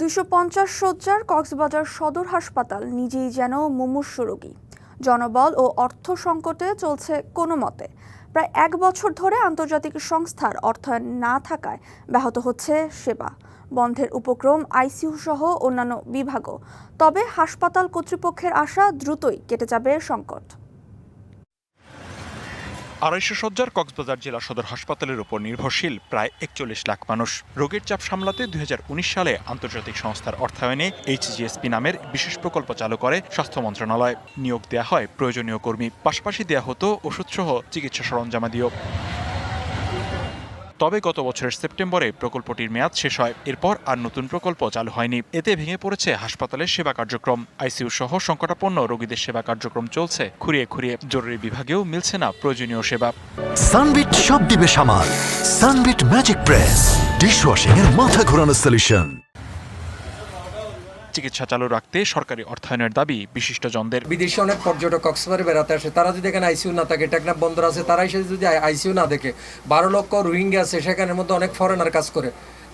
দুইশো পঞ্চাশ শয্যার কক্সবাজার সদর হাসপাতাল নিজেই যেন মুমূর্ষ রোগী। জনবল ও অর্থ সংকটে চলছে কোনো মতে। প্রায় এক বছর ধরে আন্তর্জাতিক সংস্থার অর্থায়ন না থাকায় ব্যাহত হচ্ছে সেবা। বন্ধের উপক্রম আইসিইউ সহ অন্যান্য বিভাগও। তবে হাসপাতাল কর্তৃপক্ষের আশা দ্রুতই কেটে যাবে সংকট। আড়াইশো সজ্জার কক্সবাজার জেলা সদর হাসপাতালের উপর নির্ভরশীল প্রায় একচল্লিশ লাখ মানুষ। রোগের চাপ সামলাতে দু হাজার উনিশ সালে আন্তর্জাতিক সংস্থার অর্থায়নে এইচজিএসপি নামের বিশেষ প্রকল্প চালু করে স্বাস্থ্য মন্ত্রণালয়। নিয়োগ দেওয়া হয় প্রয়োজনীয় কর্মী। পাশাপাশি দেওয়া হতো ওষুধসহ চিকিৎসা সরঞ্জামাদিও। তবে গত বছরের সেপ্টেম্বরে প্রকল্পটির মেয়াদ শেষ হয়। এরপর আর নতুন প্রকল্প চালু হয়নি। এতে ভেঙে পড়েছে হাসপাতালের সেবা কার্যক্রম। আইসিইউ সহ সংকটাপন্ন রোগীদের সেবা কার্যক্রম চলছে খুঁড়িয়ে খুঁড়িয়ে। জরুরি বিভাগেও মিলছে না প্রয়োজনীয় সেবা। সানবিট সব দিবে সামাল। Sunbit magic press. ডিশওয়াশিং এর মাথা ঘোরানো সলিউশন চিকিৎসা চালু রাখতে সরকারি অর্থায়নের দাবি বিশিষ্টজনদের। বিদেশি অনেক পর্যটক কক্সবাজারে বেড়াতে আসে তারা যদি এখানে আইসিইউ না থাকে টেকনাফ বন্দর আছে তারা এসে যদি আইসিইউ না দেখে বারো লক্ষ রোহিঙ্গা আছে সেখানের মধ্যে অনেক ফরেনার কাজ করে।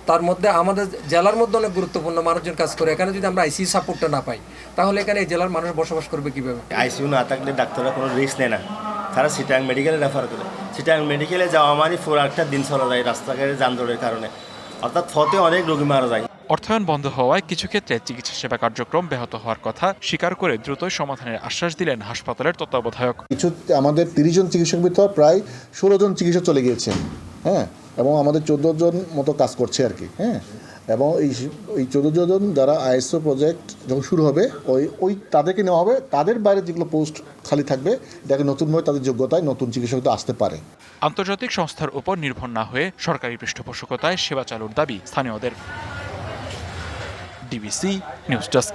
তার মধ্যে আমাদের জেলার মধ্যে অনেক গুরুত্বপূর্ণ মানুষজন কাজ করে এখানে যদি আমরা আইসিইউ সাপোর্টটা না পাই তাহলে এখানে এই জেলার মানুষ বসবাস করবে কীভাবে? আইসিইউ না থাকলে ডাক্তাররা কোনো রিস্ক নেয় না। তারা সিটাং মেডিকেলে রেফার করে। সিটাং মেডিকেলে যাওয়া মানে পুরো একটা দিন চলা যায় রাস্তাঘাটে যানজটের কারণে। অর্থাৎ ফতে অনেক রোগী মারা যায়। অর্থায়ন বন্ধ হওয়ায় কিছু ক্ষেত্রে চিকিৎসা সেবা কার্যক্রম ব্যাহত হওয়ার কথা স্বীকার করে দ্রুত সমাধানের আশ্বাস দিলেন হাসপাতালের তত্ত্বাবধায়ক। কিছু আমাদের তিরিশ জন চিকিৎসক ভিতর প্রায় ষোলো জন চিকিৎসক চলে গিয়েছেন হ্যাঁ? এবং আমাদের চোদ্দ জন মতো কাজ করছে আর কি হ্যাঁ? এবং এই এই চোদ্দ জন যারা আইএসও প্রজেক্ট যখন শুরু হবে ওই ওই তাদেরকে নেওয়া হবে। তাদের বাইরে যেগুলো পোস্ট খালি থাকবে দেখে নতুনভাবে তাদের যোগ্যতায় নতুন চিকিৎসক তো আসতে পারে। আন্তর্জাতিক সংস্থার উপর নির্ভর না হয়ে সরকারি পৃষ্ঠপোষকতায় সেবা চালুর দাবি স্থানীয়দের। TVC News Desk.